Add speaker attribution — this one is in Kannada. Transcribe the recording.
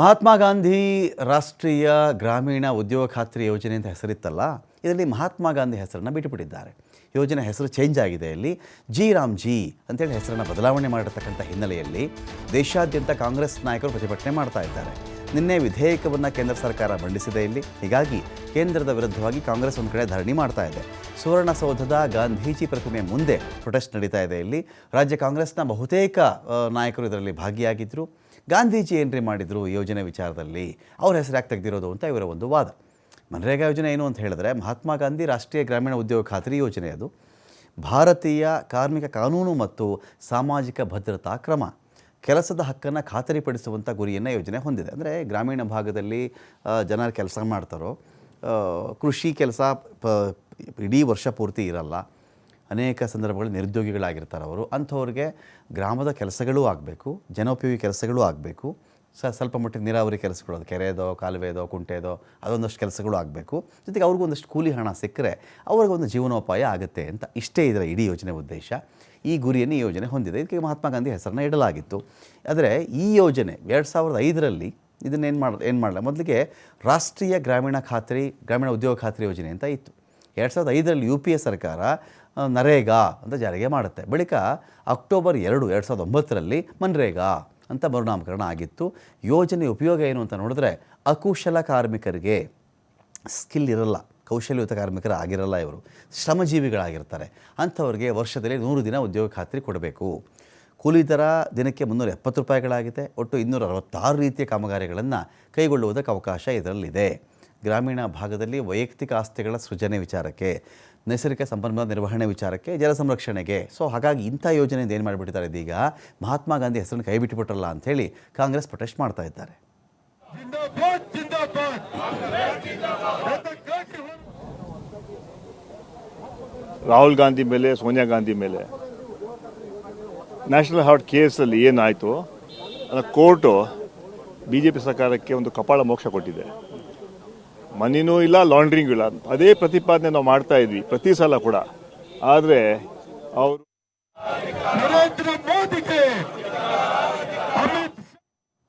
Speaker 1: ಮಹಾತ್ಮ ಗಾಂಧಿ ರಾಷ್ಟ್ರೀಯ ಗ್ರಾಮೀಣ ಉದ್ಯೋಗ ಖಾತ್ರಿ ಯೋಜನೆ ಅಂತ ಹೆಸರಿತ್ತಲ್ಲ ಇದರಲ್ಲಿ ಮಹಾತ್ಮ ಗಾಂಧಿ ಹೆಸರನ್ನು ಬಿಟ್ಟುಬಿಟ್ಟಿದ್ದಾರೆ ಯೋಜನೆ ಹೆಸರು ಚೇಂಜ್ ಆಗಿದೆ ಇಲ್ಲಿ ಜಿ ರಾಮ್ ಜಿ ಅಂತೇಳಿ ಹೆಸರನ್ನು ಬದಲಾವಣೆ ಮಾಡಿರ್ತಕ್ಕಂಥ ಹಿನ್ನೆಲೆಯಲ್ಲಿ ದೇಶಾದ್ಯಂತ ಕಾಂಗ್ರೆಸ್ ನಾಯಕರು ಪ್ರತಿಭಟನೆ ಮಾಡ್ತಾ ಇದ್ದಾರೆ ನಿನ್ನೆ ವಿಧೇಯಕವನ್ನು ಕೇಂದ್ರ ಸರ್ಕಾರ ಮಂಡಿಸಿದೆ ಇಲ್ಲಿ ಹೀಗಾಗಿ ಕೇಂದ್ರದ ವಿರುದ್ಧವಾಗಿ ಕಾಂಗ್ರೆಸ್ ಒಂದು ಕಡೆ ಧರಣಿ ಮಾಡ್ತಾ ಇದೆ ಸುವರ್ಣಸೌಧದ ಗಾಂಧೀಜಿ ಪ್ರತಿಮೆ ಮುಂದೆ ಪ್ರೊಟೆಸ್ಟ್ ನಡೀತಾ ಇದೆ ಇಲ್ಲಿ ರಾಜ್ಯ ಕಾಂಗ್ರೆಸ್ನ ಬಹುತೇಕ ನಾಯಕರು ಇದರಲ್ಲಿ ಭಾಗಿಯಾಗಿದ್ದರು ಗಾಂಧೀಜಿ ಏನ್ರಿ ಮಾಡಿದರು ಯೋಜನೆ ವಿಚಾರದಲ್ಲಿ ಅವ್ರ ಹೆಸರಾಗಿ ತೆಗೆದಿರೋದು ಅಂತ ಇವರ ಒಂದು ವಾದ ಮನರೇಗಾ ಯೋಜನೆ ಏನು ಅಂತ ಹೇಳಿದ್ರೆ ಮಹಾತ್ಮ ಗಾಂಧಿ ರಾಷ್ಟ್ರೀಯ ಗ್ರಾಮೀಣ ಉದ್ಯೋಗ ಖಾತ್ರಿ ಯೋಜನೆ ಅದು ಭಾರತೀಯ ಕಾರ್ಮಿಕ ಕಾನೂನು ಮತ್ತು ಸಾಮಾಜಿಕ ಭದ್ರತಾ ಕ್ರಮ ಕೆಲಸದ ಹಕ್ಕನ್ನು ಖಾತರಿಪಡಿಸುವಂಥ ಗುರಿಯನ್ನು ಯೋಜನೆ ಹೊಂದಿದೆ ಅಂದರೆ ಗ್ರಾಮೀಣ ಭಾಗದಲ್ಲಿ ಜನರು ಕೆಲಸ ಮಾಡ್ತಾರೋ ಕೃಷಿ ಕೆಲಸ ಪ ಇಡೀ ವರ್ಷ ಪೂರ್ತಿ ಇರಲ್ಲ ಅನೇಕ ಸಂದರ್ಭಗಳಲ್ಲಿ ನಿರುದ್ಯೋಗಿಗಳಾಗಿರ್ತಾರೆ ಅವರು ಅಂಥವ್ರಿಗೆ ಗ್ರಾಮದ ಕೆಲಸಗಳೂ ಆಗಬೇಕು ಜನೋಪಯೋಗಿ ಕೆಲಸಗಳೂ ಆಗಬೇಕು ಸ ಸ್ವಲ್ಪ ಮಟ್ಟಿಗೆ ನೀರಾವರಿ ಕೆಲಸಗಳು ಅದು ಕೆರೆದೋ ಕಾಲುವೆದೋ ಕುಂಟೆದೋ ಅದೊಂದಷ್ಟು ಕೆಲಸಗಳು ಆಗಬೇಕು ಜೊತೆಗೆ ಅವ್ರಿಗೂ ಒಂದಷ್ಟು ಕೂಲಿ ಹಣ ಸಿಕ್ಕರೆ ಅವ್ರಿಗೊಂದು ಜೀವನೋಪಾಯ ಆಗುತ್ತೆ ಅಂತ ಇಷ್ಟೇ ಇದರ ಇಡೀ ಯೋಜನೆ ಉದ್ದೇಶ ಈ ಗುರಿಯನ್ನು ಈ ಯೋಜನೆ ಹೊಂದಿದೆ ಇದಕ್ಕೆ ಮಹಾತ್ಮ ಗಾಂಧಿ ಹೆಸರನ್ನು ಇಡಲಾಗಿತ್ತು ಆದರೆ ಈ ಯೋಜನೆ ಎರಡು ಸಾವಿರದ ಐದರಲ್ಲಿ ಇದನ್ನೇನು ಮಾಡೋದು ಏನು ಮಾಡಲ್ಲ ಮೊದಲಿಗೆ ರಾಷ್ಟ್ರೀಯ ಗ್ರಾಮೀಣ ಖಾತ್ರಿ ಗ್ರಾಮೀಣ ಉದ್ಯೋಗ ಖಾತ್ರಿ ಯೋಜನೆ ಅಂತ ಇತ್ತು ಎರಡು ಸಾವಿರದ ಐದರಲ್ಲಿ ಯು ಪಿ ಎ ಸರ್ಕಾರ ನರೇಗಾ ಅಂತ ಜಾರಿಗೆ ಮಾಡುತ್ತೆ ಬಳಿಕ ಅಕ್ಟೋಬರ್ ಎರಡು ಎರಡು ಸಾವಿರದ ಒಂಬತ್ತರಲ್ಲಿ ಮನ್ರೇಗಾ ಅಂತ ಮರುನಾಮಕರಣ ಆಗಿತ್ತು ಯೋಜನೆ ಉಪಯೋಗ ಏನು ಅಂತ ನೋಡಿದ್ರೆ ಅಕುಶಲ ಕಾರ್ಮಿಕರಿಗೆ ಸ್ಕಿಲ್ ಇರಲ್ಲ ಕೌಶಲ್ಯಯುತ ಕಾರ್ಮಿಕರ ಆಗಿರಲ್ಲ ಇವರು ಶ್ರಮಜೀವಿಗಳಾಗಿರ್ತಾರೆ ಅಂಥವ್ರಿಗೆ ವರ್ಷದಲ್ಲಿ ನೂರು ದಿನ ಉದ್ಯೋಗ ಖಾತ್ರಿ ಕೊಡಬೇಕು ಕೂಲಿ ದರ ದಿನಕ್ಕೆ ಮುನ್ನೂರ ಎಪ್ಪತ್ತು ರೂಪಾಯಿಗಳಾಗಿದೆ ಒಟ್ಟು ಇನ್ನೂರ ಅರವತ್ತಾರು ರೀತಿಯ ಕಾಮಗಾರಿಗಳನ್ನು ಕೈಗೊಳ್ಳುವುದಕ್ಕೆ ಅವಕಾಶ ಇದರಲ್ಲಿದೆ ಗ್ರಾಮೀಣ ಭಾಗದಲ್ಲಿ ವೈಯಕ್ತಿಕ ಆಸ್ತಿಗಳ ಸೃಜನೆ ವಿಚಾರಕ್ಕೆ ನೈಸರ್ಗಿಕ ಸಂಪನ್ಮೂಲ ನಿರ್ವಹಣೆ ವಿಚಾರಕ್ಕೆ ಜಲ ಸಂರಕ್ಷಣೆಗೆ ಸೊ ಹಾಗಾಗಿ ಇಂಥ ಯೋಜನೆಯಿಂದ ಏನು ಮಾಡಿಬಿಟ್ಟಿದ್ದಾರೆ ಇದೀಗ ಮಹಾತ್ಮ ಗಾಂಧಿ ಹೆಸರನ್ನು ಕೈ ಬಿಟ್ಟುಬಿಟ್ರಲ್ಲ ಅಂಥೇಳಿ ಕಾಂಗ್ರೆಸ್ ಪ್ರೊಟೆಸ್ಟ್ ಮಾಡ್ತಾ ಇದ್ದಾರೆ
Speaker 2: ರಾಹುಲ್ ಗಾಂಧಿ ಮೇಲೆ ಸೋನಿಯಾ ಗಾಂಧಿ ಮೇಲೆ ನ್ಯಾಷನಲ್ ಹಾರ್ಟ್ ಕೇಸಲ್ಲಿ ಏನಾಯಿತು ಕೋರ್ಟು ಬಿ ಜೆ ಪಿ ಸರ್ಕಾರಕ್ಕೆ ಒಂದು ಕಪಾಳ ಮೋಕ್ಷ ಕೊಟ್ಟಿದೆ ಮನಿನೂ ಇಲ್ಲ ಲಾಂಡ್ರಿಂಗೂ ಇಲ್ಲ ಅದೇ ಪ್ರತಿಪಾದನೆ ನಾವು ಮಾಡ್ತಾ ಇದ್ವಿ ಪ್ರತಿ ಸಲ ಕೂಡ ಆದರೆ ಅವರು